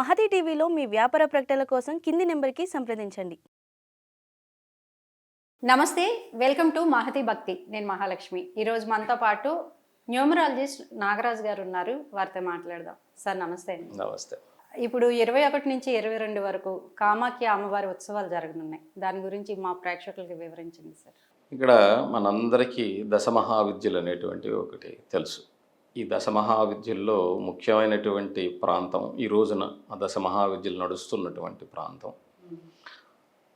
మహతి టీవీలో మీ వ్యాపార ప్రకటనల కోసం కింది నెంబర్కి సంప్రదించండి. నమస్తే వెల్కమ్ టు మహతి భక్తి. నేను మహాలక్ష్మి. ఈరోజు మనతో పాటు న్యూమరాలజిస్ట్ నాగరాజు గారు ఉన్నారు. వారితో మాట్లాడదాం. సార్ నమస్తే నమస్తే. ఇప్పుడు ఇరవై ఒకటి నుంచి ఇరవై రెండు వరకు కామాఖ్య అమ్మవారి ఉత్సవాలు జరగనున్నాయి. దాని గురించి మా ప్రేక్షకులకి వివరించండి సార్. ఇక్కడ మనందరికీ దశమహావిద్యలు అనేటువంటివి ఒకటి తెలుసు. ఈ దశ మహావిద్యల్లో ముఖ్యమైనటువంటి ప్రాంతం ఈ రోజున ఆ దశమహావిద్యలు నడుస్తున్నటువంటి ప్రాంతం.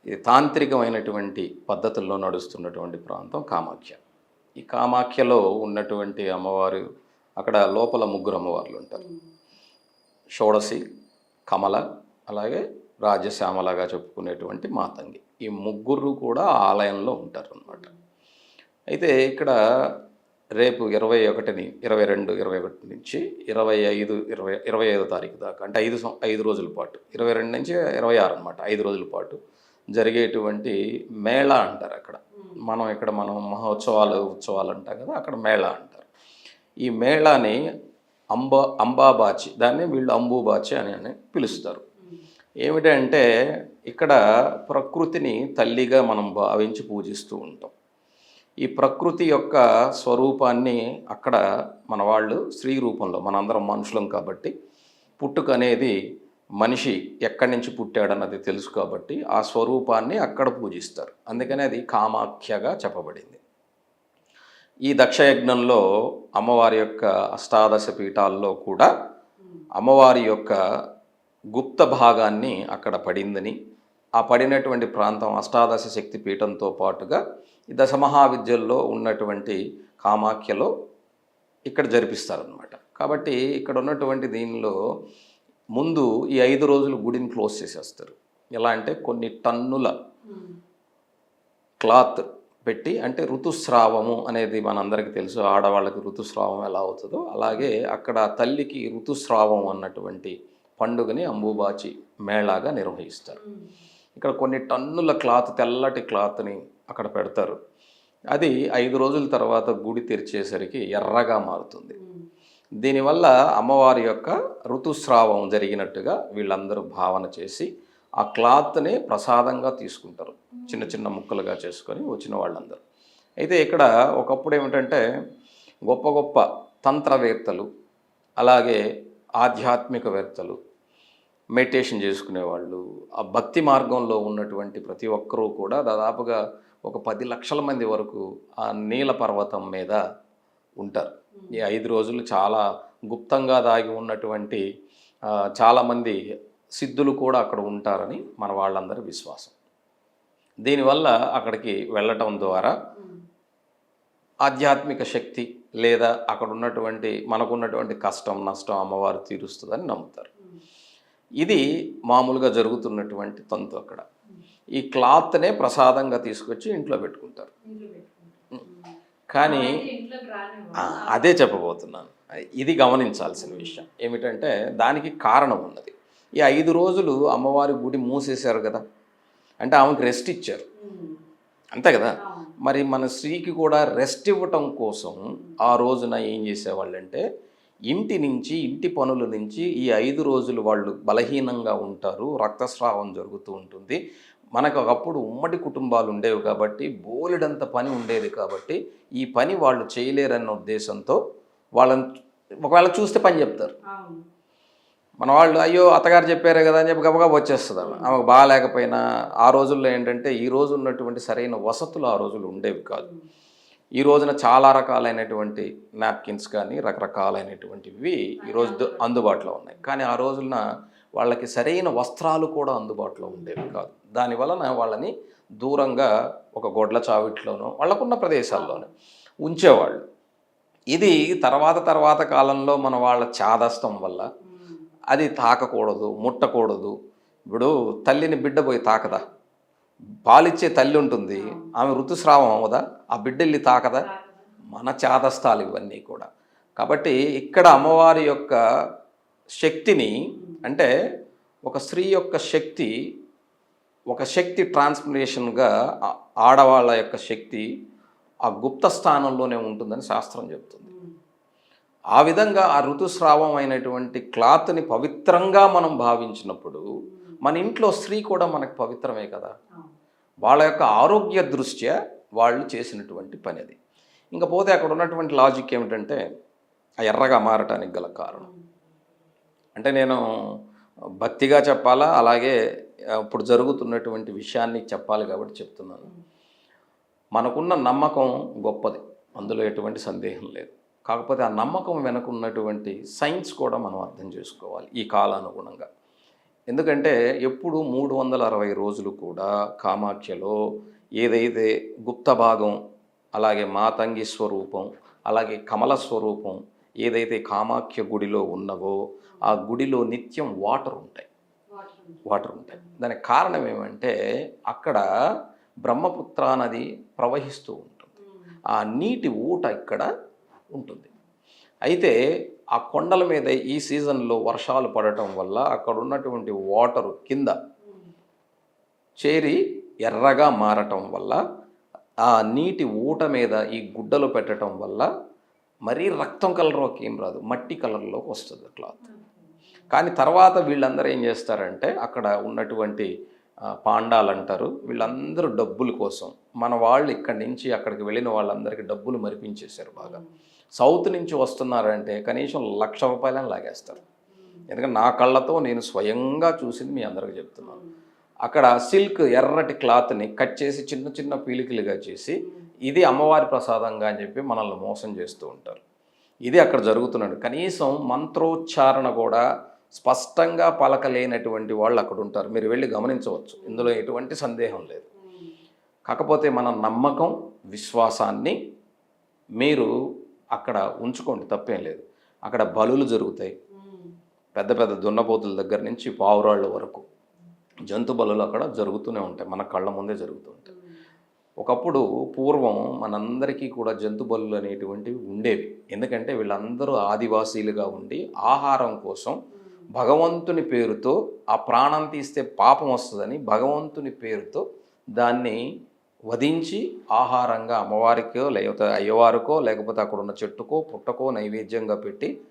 ఇది తాంత్రికమైనటువంటి పద్ధతుల్లో నడుస్తున్నటువంటి ప్రాంతం కామాఖ్య. ఈ కామాఖ్యలో ఉన్నటువంటి అమ్మవారు అక్కడ లోపల ముగ్గురు అమ్మవార్లు ఉంటారు. షోడసి కమల అలాగే రాజశ్యామలగా చెప్పుకునేటువంటి మాతంగి. ఈ ముగ్గురు కూడా ఆలయంలో ఉంటారు అన్నమాట అయితే ఇక్కడ రేపు ఇరవై ఒకటిని ఇరవై రెండు ఇరవై ఒకటి నుంచి ఇరవై ఐదు ఇరవై ఇరవై ఐదో తారీఖు దాకా అంటే ఐదు ఐదు రోజుల పాటు ఇరవై రెండు నుంచి ఇరవై ఆరు అనమాట ఐదు రోజుల పాటు జరిగేటువంటి మేళా అంటారు అక్కడ. మనం ఇక్కడ మనం మహోత్సవాలు ఉత్సవాలు అంటాం కదా అక్కడ మేళా అంటారు. ఈ మేళాని అంబ అంబాబాచి దాన్ని వీళ్ళు అంబుబాచి అని అని పిలుస్తారు. ఏమిటంటే ఇక్కడ ప్రకృతిని తల్లిగా మనం భావించి పూజిస్తూ ఉంటాం. ఈ ప్రకృతి యొక్క స్వరూపాన్ని అక్కడ మన వాళ్ళు స్త్రీ రూపంలో మనందరం మనుషులం కాబట్టి పుట్టుక అనేది మనిషి ఎక్కడి నుంచి పుట్టాడన్నది తెలుసు కాబట్టి ఆ స్వరూపాన్ని అక్కడ పూజిస్తారు. అందుకని అది కామాఖ్యగా చెప్పబడింది. ఈ దక్షయజ్ఞంలో అమ్మవారి యొక్క అష్టాదశ పీఠాల్లో కూడా అమ్మవారి యొక్క గుప్త భాగాన్ని అక్కడ పడిందని ఆ పడినటువంటి ప్రాంతం అష్టాదశ శక్తి పీఠంతో పాటుగా ఈ దశమహావిద్యల్లో ఉన్నటువంటి కామాఖ్యలో ఇక్కడ జరిపిస్తారనమాట కాబట్టి ఇక్కడ ఉన్నటువంటి దీనిలో ముందు ఈ ఐదు రోజులు గుడిని క్లోజ్ చేసేస్తారు. ఎలా అంటే కొన్ని టన్నుల క్లాత్ పెట్టి అంటే ఋతుస్రావము అనేది మనందరికీ తెలుసు ఆడవాళ్ళకి ఋతుస్రావం ఎలా అవుతుందో. అలాగే అక్కడ తల్లికి ఋతుస్రావం అన్నటువంటి పండుగని అంబుబాచి మేళాగా నిర్వహిస్తారు. ఇక్కడ కొన్ని టన్నుల క్లాత్ తెల్లటి క్లాత్ని అక్కడ పెడతారు. అది ఐదు రోజుల తర్వాత గుడి తెరిచేసరికి ఎర్రగా మారుతుంది. దీనివల్ల అమ్మవారి యొక్క ఋతుస్రావం జరిగినట్టుగా వీళ్ళందరూ భావన చేసి ఆ క్లాత్ని ప్రసాదంగా తీసుకుంటారు. చిన్న చిన్న ముక్కలుగా చేసుకొని వచ్చిన వాళ్ళందరూ. అయితే ఇక్కడ ఒకప్పుడు ఏమిటంటే గొప్ప గొప్ప తంత్రవేత్తలు అలాగే ఆధ్యాత్మికవేత్తలు మెడిటేషన్ చేసుకునేవాళ్ళు ఆ భక్తి మార్గంలో ఉన్నటువంటి ప్రతి ఒక్కరూ కూడా దాదాపుగా ఒక పది లక్షల మంది వరకు ఆ నీల పర్వతం మీద ఉంటారు. ఈ ఐదు రోజులు చాలా గుప్తంగా దాగి ఉన్నటువంటి చాలామంది సిద్ధులు కూడా అక్కడ ఉంటారని మన వాళ్ళందరి విశ్వాసం. దీనివల్ల అక్కడికి వెళ్ళటం ద్వారా ఆధ్యాత్మిక శక్తి లేదా అక్కడ ఉన్నటువంటి మనకున్నటువంటి కష్టం నష్టం అమ్మవారు తీరుస్తుందని నమ్ముతారు. ఇది మామూలుగా జరుగుతున్నటువంటి తంతు అక్కడ. ఈ క్లాత్నే ప్రసాదంగా తీసుకొచ్చి ఇంట్లో పెట్టుకుంటారు. కానీ అదే చెప్పబోతున్నాను. ఇది గమనించాల్సిన విషయం. ఏమిటంటే దానికి కారణం ఉన్నది. ఈ ఐదు రోజులు అమ్మవారి గుడి మూసేశారు కదా. అంటే ఆమెకు రెస్ట్ ఇచ్చారు. అంతే కదా? మరి మన స్త్రీకి కూడా రెస్ట్ ఇవ్వటం కోసం ఆ రోజున ఏం చేసేవాళ్ళంటే ఇంటి నుంచి ఇంటి పనుల నుంచి ఈ ఐదు రోజులు వాళ్ళు బలహీనంగా ఉంటారు రక్తస్రావం జరుగుతూ ఉంటుంది. మనకు ఒకప్పుడు ఉమ్మడి కుటుంబాలు ఉండేవి కాబట్టి బోలెడంత పని ఉండేది కాబట్టి ఈ పని వాళ్ళు చేయలేరన్న ఉద్దేశంతో వాళ్ళని ఒకవేళ చూస్తే పని చెప్తారు. మన వాళ్ళు అయ్యో అత్తగారు చెప్పారే కదా అని చెప్పి గబగబా వచ్చేస్తుంది ఆమె ఆమెకు బాగాలేకపోయినా ఆ రోజుల్లో ఏంటంటే ఈ రోజు ఉన్నటువంటి సరైన వసతులు ఆ రోజులు ఉండేవి కాదు. ఈ రోజున చాలా రకాలైనటువంటి నాప్కిన్స్ కానీ రకరకాలైనటువంటివి ఈరోజు అందుబాటులో ఉన్నాయి. కానీ ఆ రోజున వాళ్ళకి సరైన వస్త్రాలు కూడా అందుబాటులో ఉండేవి కాదు. దాని వలన వాళ్ళని దూరంగా ఒక గొడ్ల చావిట్లోనో వాళ్ళకున్న ప్రదేశాల్లోనూ ఉంచేవాళ్ళు. ఇది తర్వాత తర్వాత కాలంలో మన వాళ్ళ చాదస్తం వల్ల అది తాకకూడదు ముట్టకూడదు. ఇప్పుడు తల్లిని బిడ్డ పోయి తాకదా? పాలిచ్చే తల్లి ఉంటుంది. ఆమె ఋతుస్రావం అవ్వదా? ఆ బిడ్డ వెళ్ళి తాకదా. మన చాదస్తాలు ఇవన్నీ కూడా. కాబట్టి ఇక్కడ అమ్మవారి యొక్క శక్తిని అంటే ఒక స్త్రీ యొక్క శక్తి ఒక శక్తి ట్రాన్స్మినేషన్గా ఆడవాళ్ళ యొక్క శక్తి ఆ గుప్త స్థానంలోనే ఉంటుందని శాస్త్రం చెప్తుంది. ఆ విధంగా ఆ ఋతుస్రావం అయినటువంటి క్లాత్ని పవిత్రంగా మనం భావించినప్పుడు మన ఇంట్లో స్త్రీ కూడా మనకు పవిత్రమే కదా. వాళ్ళ యొక్క ఆరోగ్య దృష్ట్యా వాళ్ళు చేసినటువంటి పని అది. ఇంకా పోతే అక్కడ ఉన్నటువంటి లాజిక్ ఏమిటంటే ఆ ఎర్రగా మారటానికి గల కారణం. అంటే నేను భక్తిగా చెప్పాలా? అలాగే ఇప్పుడు జరుగుతున్నటువంటి విషయాన్ని చెప్పాలి కాబట్టి చెప్తున్నాను. మనకున్న నమ్మకం గొప్పది. అందులో ఎటువంటి సందేహం లేదు. కాకపోతే ఆ నమ్మకం వెనకున్నటువంటి సైన్స్ కూడా మనం అర్థం చేసుకోవాలి ఈ కాలానుగుణంగా. ఎందుకంటే ఎప్పుడు మూడు వందల అరవై రోజులు కూడా కామాఖ్యలో ఏదైతే గుప్త భాగం అలాగే మాతంగి స్వరూపం అలాగే కమల స్వరూపం ఏదైతే కామాఖ్య గుడిలో ఉన్నవో ఆ గుడిలో నిత్యం వాటర్ ఉంటాయి. వాటర్ ఉంటాయి. దానికి కారణం ఏమంటే అక్కడ బ్రహ్మపుత్ర నది ప్రవహిస్తూ ఉంటుంది. ఆ నీటి ఊట ఇక్కడ ఉంటుంది. అయితే ఆ కొండల మీద ఈ సీజన్లో వర్షాలు పడటం వల్ల అక్కడ ఉన్నటువంటి వాటర్ కింద చేరి ఎర్రగా మారటం వల్ల ఆ నీటి ఊట మీద ఈ గుడ్డలు పెట్టడం వల్ల మరీ రక్తం కలర్లోకి ఏం రాదు మట్టి కలర్లోకి వస్తుంది క్లాత్. కానీ తర్వాత వీళ్ళందరూ ఏం చేస్తారంటే అక్కడ ఉన్నటువంటి పాండాలు అంటారు వీళ్ళందరూ డబ్బుల కోసం. మన వాళ్ళు ఇక్కడి నుంచి అక్కడికి వెళ్ళిన వాళ్ళందరికీ డబ్బులు మరిపించేశారు బాగా. సౌత్ నుంచి వస్తున్నారంటే కనీసం లక్ష రూపాయలని లాగేస్తారు. ఎందుకంటే నా కళ్ళతో నేను స్వయంగా చూసింది మీ అందరికి చెప్తున్నాను. అక్కడ సిల్క్ ఎర్రటి క్లాత్ని కట్ చేసి చిన్న చిన్న పీలికలుగా చేసి ఇది అమ్మవారి ప్రసాదంగా అని చెప్పి మనల్ని మోసం చేస్తూ ఉంటారు. ఇది అక్కడ జరుగుతున్నాడు కనీసం మంత్రోచ్చారణ కూడా స్పష్టంగా పలకలేనటువంటి వాళ్ళు అక్కడ ఉంటారు. మీరు వెళ్ళి గమనించవచ్చు. ఇందులో ఎటువంటి సందేహం లేదు. కాకపోతే మన నమ్మకం విశ్వాసాన్ని మీరు అక్కడ ఉంచుకోండి. తప్పేం లేదు. అక్కడ బలులు జరుగుతాయి. పెద్ద పెద్ద దున్నపోతుల దగ్గర నుంచి పావురాళ్ళ వరకు జంతు బలులు అక్కడ జరుగుతూనే ఉంటాయి. మన కళ్ళ ముందే జరుగుతూ ఉంటాయి. ఒకప్పుడు పూర్వం మనందరికీ కూడా జంతు బలులు అనేటువంటివి ఉండేవి. ఎందుకంటే వీళ్ళందరూ ఆదివాసీలుగా ఉండి ఆహారం కోసం భగవంతుని పేరుతో ఆ ప్రాణం తీస్తే పాపం వస్తుందని భగవంతుని పేరుతో దాన్ని వధించి ఆహారంగా అమ్మవారికో లేకపోతే అయ్యవారికో లేకపోతే అక్కడ ఉన్న చెట్టుకో పుట్టకో నైవేద్యంగా పెట్టి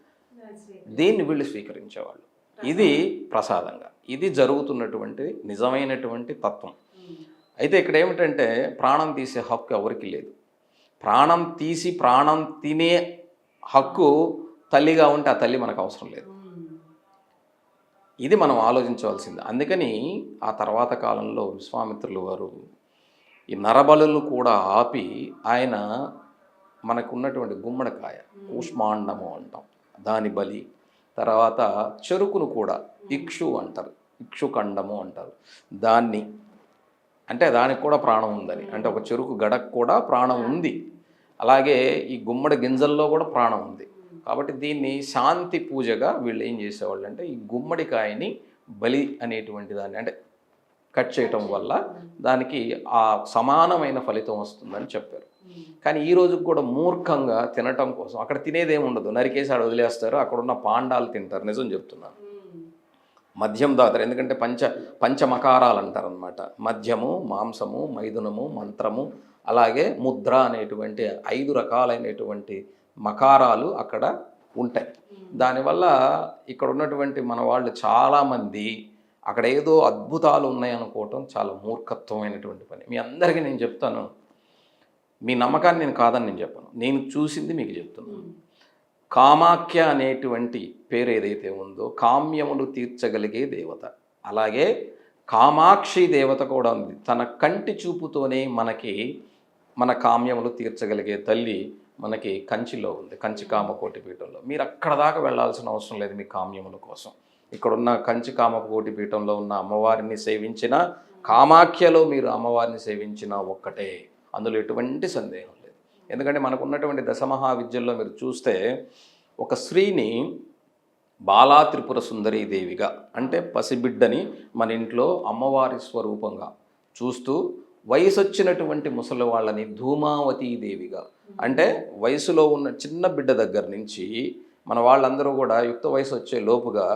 దీన్ని వీళ్ళు స్వీకరించేవాళ్ళు. ఇది ప్రసాదంగా. ఇది జరుగుతున్నటువంటి నిజమైనటువంటి తత్వం. అయితే ఇక్కడ ఏమిటంటే ప్రాణం తీసే హక్కు ఎవరికి లేదు. ప్రాణం తీసి ప్రాణం తినే హక్కు తల్లిగా ఉంటే ఆ తల్లి మనకు అవసరం లేదు. ఇది మనం ఆలోచించవలసింది. అందుకని ఆ తర్వాత కాలంలో విశ్వామిత్రులు వారు ఈ నరబలులు కూడా ఆపి ఆయన మనకు ఉన్నటువంటి గుమ్మడికాయ కూష్మాండము అంటాం. దాని బలి తర్వాత చెరుకును కూడా ఇక్షు అంటారు. ఇక్షుఖండము అంటారు. దాన్ని అంటే దానికి కూడా ప్రాణం ఉందని. అంటే ఒక చెరుకు గడకు కూడా ప్రాణం ఉంది. అలాగే ఈ గుమ్మడి గింజల్లో కూడా ప్రాణం ఉంది. కాబట్టి దీన్ని శాంతి పూజగా వీళ్ళు ఏం చేసేవాళ్ళు అంటే ఈ గుమ్మడికాయని బలి అనేటువంటి దాన్ని అంటే కట్ చేయటం వల్ల దానికి ఆ సమానమైన ఫలితం వస్తుందని చెప్పారు. కానీ ఈ రోజుకి కూడా మూర్ఖంగా తినటం కోసం అక్కడ తినేదేమి ఉండదు. నరికేసి ఆడ వదిలేస్తారు. అక్కడ ఉన్న పాండాలు తింటారు. నిజం చెప్తున్నాను. మద్యం దాతారు. ఎందుకంటే పంచ పంచమకారాలు అంటారనమాట మద్యము మాంసము మైథునము మంత్రము అలాగే ముద్ర అనేటువంటి ఐదు రకాలైనటువంటి మకారాలు అక్కడ ఉంటాయి. దానివల్ల ఇక్కడ ఉన్నటువంటి మన వాళ్ళు చాలామంది అక్కడ ఏదో అద్భుతాలు ఉన్నాయనుకోవటం చాలా మూర్ఖత్వమైనటువంటి పని. మీ అందరికీ నేను చెప్తాను. మీ నమ్మకాన్ని నేను కాదని నేను చెప్పను. నేను చూసింది మీకు చెప్తున్నాను. కామాఖ్య అనేటువంటి పేరు ఏదైతే ఉందో కామ్యములు తీర్చగలిగే దేవత. అలాగే కామాక్షి దేవత కూడా ఉంది. తన కంటి చూపుతోనే మనకి మన కామ్యములు తీర్చగలిగే తల్లి మనకి కంచిలో ఉంది కంచి కామకోటి పీఠంలో మీరు అక్కడ దాకా వెళ్ళాల్సిన అవసరం లేదు మీ కామ్యముల కోసం. ఇక్కడున్న కంచి కామకోటి పీఠంలో ఉన్న అమ్మవారిని సేవించిన కామాఖ్యలో మీరు అమ్మవారిని సేవించిన ఒక్కటే. అందులో ఎటువంటి సందేహం లేదు. ఎందుకంటే మనకు ఉన్నటువంటి దశమహా విద్యల్లో మీరు చూస్తే ఒక స్త్రీని బాలా త్రిపుర సుందరీ దేవిగా అంటే పసిబిడ్డని మన ఇంట్లో అమ్మవారి స్వరూపంగా చూస్తూ వయసు వచ్చినటువంటి ముసలి వాళ్ళని ధూమావతి దేవిగా. అంటే వయసులో ఉన్న చిన్న బిడ్డ దగ్గర నుంచి మన వాళ్ళందరూ కూడా యుక్త వయసు వచ్చే లోపుగా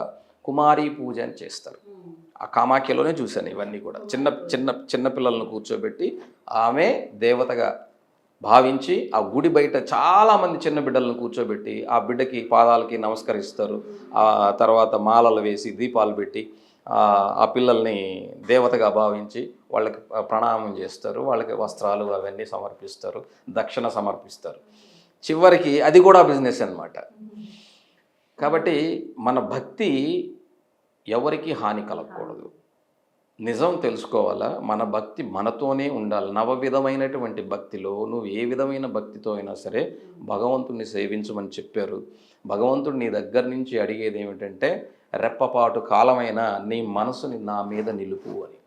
కుమారీ పూజ అని చేస్తారు. ఆ కామాఖ్యలోనే చూశాను ఇవన్నీ కూడా. చిన్న చిన్న చిన్న పిల్లలను కూర్చోబెట్టి ఆమె దేవతగా భావించి ఆ గుడి బయట చాలామంది చిన్న బిడ్డలను కూర్చోబెట్టి ఆ బిడ్డకి పాదాలకి నమస్కరిస్తారు. ఆ తర్వాత మాలలు వేసి దీపాలు పెట్టి ఆ పిల్లల్ని దేవతగా భావించి వాళ్ళకి ప్రణామం చేస్తారు. వాళ్ళకి వస్త్రాలు అవన్నీ సమర్పిస్తారు. దక్షిణ సమర్పిస్తారు. చివరికి అది కూడా బిజినెస్ అనమాట కాబట్టి మన భక్తి ఎవరికి హాని కలగకూడదు. నిజం తెలుసుకోవాలా? మన భక్తి మనతోనే ఉండాలి. నవ విధమైనటువంటి భక్తిలో నువ్వు ఏ విధమైన భక్తితో అయినా సరే భగవంతుణ్ణి సేవించమని చెప్పారు. భగవంతుడు నీ దగ్గర నుంచి అడిగేది ఏమిటంటే రెప్పపాటు కాలమైన నీ మనసుని నా మీద నిలుపు అని.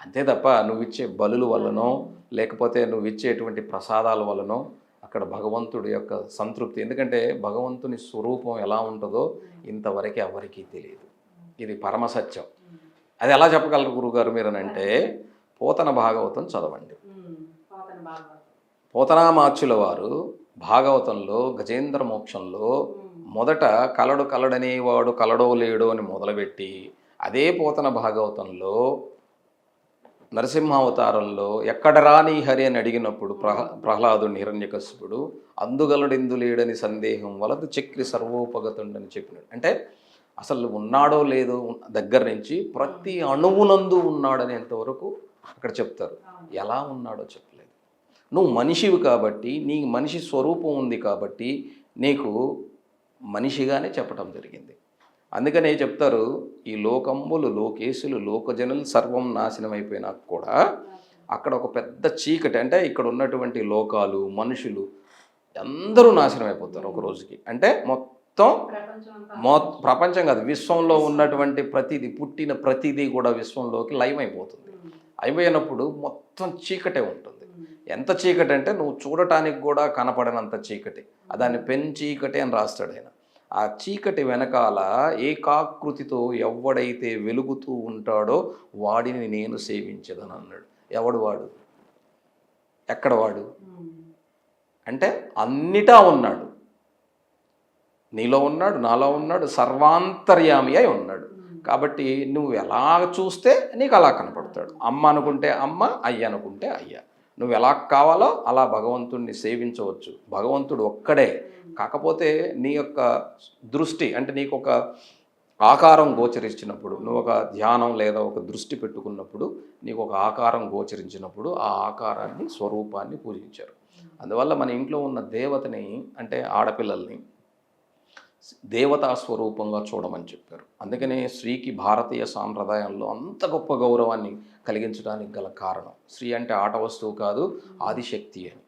అంతే తప్ప నువ్వు ఇచ్చే బలుల వల్లనో లేకపోతే నువ్వు ఇచ్చేటువంటి ప్రసాదాల వల్లనో అక్కడ భగవంతుడి యొక్క సంతృప్తి. ఎందుకంటే భగవంతుని స్వరూపం ఎలా ఉంటుందో ఇంతవరకు ఎవరికీ తెలియదు. ఇది పరమసత్యం అది ఎలా చెప్పగలరు గురుగారు మీరు అని అంటే పోతన భాగవతం. చదవండి పోతనామాచ్యుల వారు భాగవతంలో గజేంద్ర మోక్షంలో మొదట కలడు కలడనేవాడు కలడో లేడో అని మొదలుపెట్టి అదే పోతన భాగవతంలో నరసింహావతారంలో ఎక్కడ రాని హరి అని అడిగినప్పుడు ప్రహ ప్రహ్లాదుని హిరణ్యకశిపుడు అందుగలడెందు లేడని సందేహం వలదు చక్రి సర్వోపగతుండని చెప్పినాడు. అంటే అసలు ఉన్నాడో లేదో దగ్గర నుంచి ప్రతి అణువునందు ఉన్నాడనేంత వరకు అక్కడ చెప్తారు. ఎలా ఉన్నాడో చెప్పలేదు. నువ్వు మనిషివి కాబట్టి నీ మనిషి స్వరూపం ఉంది కాబట్టి నీకు మనిషిగానే చెప్పడం జరిగింది. అందుకనే చెప్తారు ఈ లోకంబులు లోకేశులు లోకజనులు సర్వం నాశనం అయిపోయినా కూడా అక్కడ ఒక పెద్ద చీకటి అంటే ఇక్కడ ఉన్నటువంటి లోకాలు మనుషులు అందరూ నాశనం అయిపోతారు ఒక రోజుకి. అంటే మొత్తం మొ ప్రపంచం కాదు విశ్వంలో ఉన్నటువంటి ప్రతిదీ పుట్టిన ప్రతిదీ కూడా విశ్వంలోకి లయం అయిపోతుంది అయిపోయినప్పుడు మొత్తం చీకటే ఉంటుంది. ఎంత చీకటి అంటే నువ్వు చూడటానికి కూడా కనపడనంత చీకటి. దాన్ని పెన్ చీకటి అని రాస్తాడు ఆయన. ఆ చీకటి వెనకాల ఏకాకృతితో ఎవడైతే వెలుగుతూ ఉంటాడో వాడిని నేను సేవించదని అన్నాడు. ఎవడు వాడు? ఎక్కడ వాడు? అంటే అన్నిటా ఉన్నాడు. నీలో ఉన్నాడు నాలో ఉన్నాడు సర్వాంతర్యామి అయి ఉన్నాడు. కాబట్టి నువ్వు ఎలా చూస్తే నీకు అలా కనపడతాడు. అమ్మ అనుకుంటే అమ్మ అయ్య అనుకుంటే అయ్య. నువ్వు ఎలా కావాలో అలా భగవంతుణ్ణి సేవించవచ్చు. భగవంతుడు ఒక్కడే. కాకపోతే నీ యొక్క దృష్టి అంటే నీకు ఒక ఆకారం గోచరించినప్పుడు నువ్వు ఒక ధ్యానం లేదా ఒక దృష్టి పెట్టుకున్నప్పుడు నీకు ఒక ఆకారం గోచరించినప్పుడు ఆ ఆకారాన్ని స్వరూపాన్ని పూజించారు. అందువల్ల మన ఇంట్లో ఉన్న దేవతని అంటే ఆడపిల్లల్ని దేవతా స్వరూపంగా చూడమని చెప్పారు. అందుకనే స్త్రీకి భారతీయ సాంప్రదాయంలో అంత గొప్ప గౌరవాన్ని కలిగించడానికి గల కారణం. స్త్రీ అంటే ఆట వస్తువు కాదు ఆదిశక్తి అని.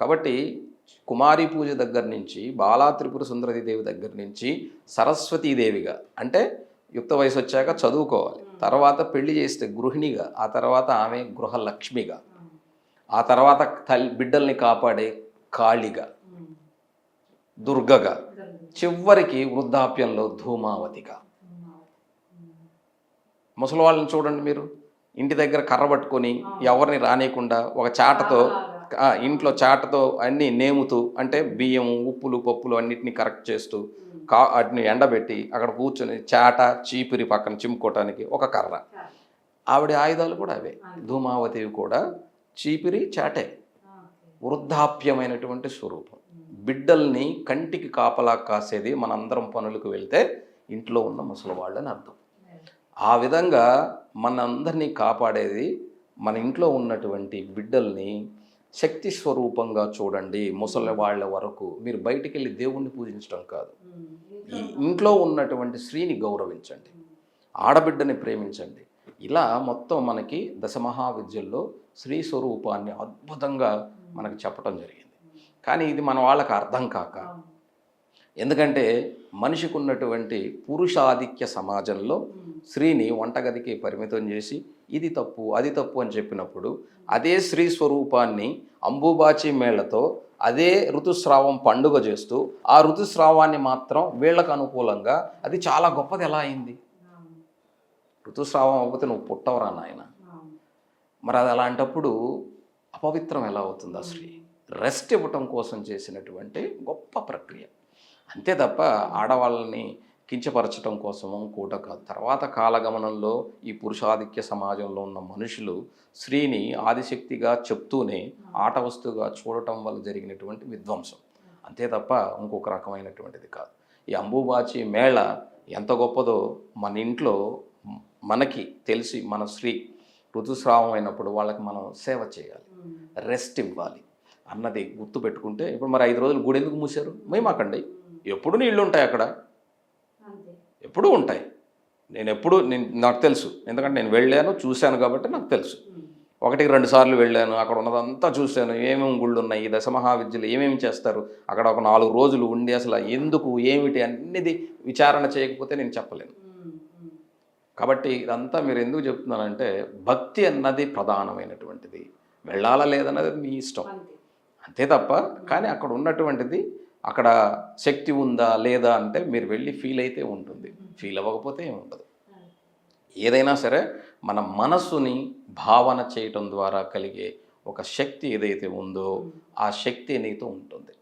కాబట్టి కుమారి పూజ దగ్గర నుంచి బాలా త్రిపుర దేవి దగ్గర నుంచి సరస్వతీదేవిగా అంటే యుక్త వయసు వచ్చాక చదువుకోవాలి. తర్వాత పెళ్ళి చేస్తే గృహిణిగా ఆ తర్వాత ఆమె గృహలక్ష్మిగా ఆ తర్వాత తల్లి బిడ్డల్ని కాపాడే కాళిగా దుర్గగా. చివరికి వృద్ధాప్యంలో ధూమావతిగా. ముసలి వాళ్ళని చూడండి మీరు. ఇంటి దగ్గర కర్ర పట్టుకొని ఎవరిని రానియకుండా ఒక చాటతో ఇంట్లో చాటతో అన్నీ నేముతూ అంటే బియ్యం ఉప్పులు పప్పులు అన్నిటిని కరెక్ట్ చేస్తూ కా వాటిని ఎండబెట్టి అక్కడ కూర్చొని చాట చీపిరి పక్కన చిమ్ముకోవటానికి ఒక కర్ర. ఆవిడ ఆయుధాలు కూడా అవే. ధూమావతివి కూడా చీపిరి చాటే. వృద్ధాప్యమైనటువంటి స్వరూపం. బిడ్డల్ని కంటికి కాపలా కాసేది మనందరం పనులకు వెళ్తే ఇంట్లో ఉన్న ముసలివాళ్ళని అర్థం. ఆ విధంగా మనందరినీ కాపాడేది మన ఇంట్లో ఉన్నటువంటి బిడ్డల్ని శక్తి స్వరూపంగా చూడండి ముసలి వాళ్ళ వరకు. మీరు బయటికి వెళ్ళి దేవుణ్ణి పూజించడం కాదు. ఈ ఇంట్లో ఉన్నటువంటి స్త్రీని గౌరవించండి. ఆడబిడ్డని ప్రేమించండి. ఇలా మొత్తం మనకి దశమహావిద్యల్లో స్త్రీ స్వరూపాన్ని అద్భుతంగా మనకు చెప్పడం జరిగింది. కానీ ఇది మన వాళ్ళకి అర్థం కాక. ఎందుకంటే మనిషికి ఉన్నటువంటి పురుషాధిక్య సమాజంలో స్త్రీని వంటగదికి పరిమితం చేసి ఇది తప్పు అది తప్పు అని చెప్పినప్పుడు అదే స్త్రీ స్వరూపాన్ని అంబుబాచి మేళ్ళతో అదే ఋతుస్రావం పండుగ చేస్తూ ఆ ఋతుస్రావాన్ని మాత్రం వీళ్ళకు అనుకూలంగా అది చాలా గొప్పది. ఎలా అయింది? ఋతుస్రావం అవ్వకపోతే నువ్వు పుట్టవరా నాయన. మరి అది అలాంటప్పుడు అపవిత్రం ఎలా అవుతుంది ఆ స్త్రీ? రెస్ట్ ఇవ్వటం కోసం చేసినటువంటి గొప్ప ప్రక్రియ. అంతే తప్ప ఆడవాళ్ళని కించపరచడం కోసమో కూట కాదు. తర్వాత కాలగమనంలో ఈ పురుషాధిక్య సమాజంలో ఉన్న మనుషులు స్త్రీని ఆదిశక్తిగా చెప్తూనే ఆట వస్తువుగా చూడటం వల్ల జరిగినటువంటి విధ్వంసం. అంతే తప్ప ఇంకొక రకమైనటువంటిది కాదు. ఈ అంబుబాచి మేళ ఎంత గొప్పదో మన ఇంట్లో మనకి తెలిసి మన స్త్రీ ఋతుస్రావం అయినప్పుడు వాళ్ళకి మనం సేవ చేయాలి. రెస్ట్ ఇవ్వాలి. అన్నది గుర్తు పెట్టుకుంటే ఇప్పుడు మరి ఐదు రోజులు గుడి ఎందుకు మూసారు మేమాకండి ఎప్పుడు నీళ్ళు ఉంటాయి అక్కడ? ఎప్పుడూ ఉంటాయి. నేను ఎప్పుడు నేను నాకు తెలుసు. ఎందుకంటే నేను వెళ్ళాను చూశాను కాబట్టి నాకు తెలుసు. ఒకటికి రెండు సార్లు వెళ్ళాను అక్కడ ఉన్నదంతా చూశాను. ఏమేమి గుళ్ళు ఉన్నాయి ఈ దశమహావిద్యలు ఏమేమి చేస్తారు? అక్కడ ఒక నాలుగు రోజులు ఉండి అసలు ఎందుకు ఏమిటి అన్నిది విచారణ చేయకపోతే నేను చెప్పలేను. కాబట్టి ఇదంతా మీరు ఎందుకు చెప్తున్నానంటే భక్తి అన్నది ప్రధానమైనటువంటిది. వెళ్ళాలా లేదన్నది మీ ఇష్టం. అంతే తప్ప కానీ అక్కడ ఉన్నటువంటిది అక్కడ శక్తి ఉందా లేదా అంటే మీరు వెళ్ళి ఫీల్ అయితే ఉంటుంది. ఫీల్ అవ్వకపోతే ఏమి ఉండదు. ఏదైనా సరే మన మనస్సుని భావన చేయటం ద్వారా కలిగే ఒక శక్తి ఏదైతే ఉందో ఆ శక్తి నీతో ఉంటుంది.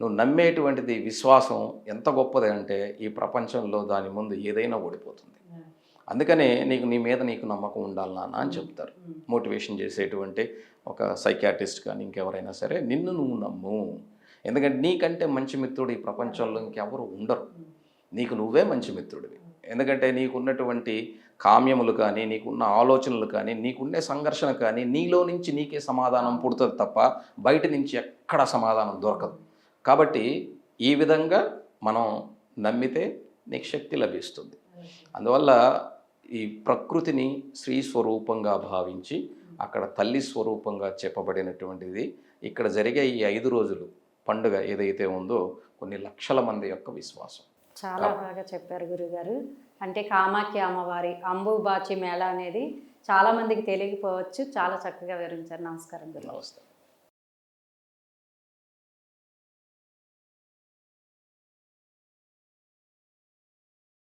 నువ్వు నమ్మేటువంటిది విశ్వాసం ఎంత గొప్పది అంటే ఈ ప్రపంచంలో దాని ముందు ఏదైనా ఓడిపోతుంది. అందుకనే నీకు నీ మీద నీకు నమ్మకం ఉండాలి నాన్న అని చెప్తారు. మోటివేషన్ చేసేటువంటి ఒక సైకాట్రిస్ట్ కానీ ఇంకెవరైనా సరే నిన్ను నువ్వు నమ్ము. ఎందుకంటే నీకంటే మంచి మిత్రుడు ఈ ప్రపంచంలో ఇంకెవరు ఉండరు. నీకు నువ్వే మంచి మిత్రుడివి. ఎందుకంటే నీకున్నటువంటి కామ్యములు కానీ నీకున్న ఆలోచనలు కానీ నీకుండే సంఘర్షణ కానీ నీలో నుంచి నీకే సమాధానం పుడుతుంది తప్ప బయట నుంచి ఎక్కడ సమాధానం దొరకదు. కాబట్టి ఈ విధంగా మనం నమ్మితే నీకు శక్తి లభిస్తుంది. అందువల్ల ఈ ప్రకృతిని స్త్రీ స్వరూపంగా భావించి అక్కడ తల్లి స్వరూపంగా చెప్పబడినటువంటిది. ఇక్కడ జరిగే ఈ ఐదు రోజులు పండుగ ఏదైతే ఉందో కొన్ని లక్షల మంది యొక్క విశ్వాసం. చాలా బాగా చెప్పారు గురుగారు. అంటే కామాఖ్య అమ్మవారి అంబుబాచి మేళ అనేది చాలా మందికి తెలియకపోవచ్చు. చాలా చక్కగా వివరించారు. నమస్కారం గురు నమస్తే.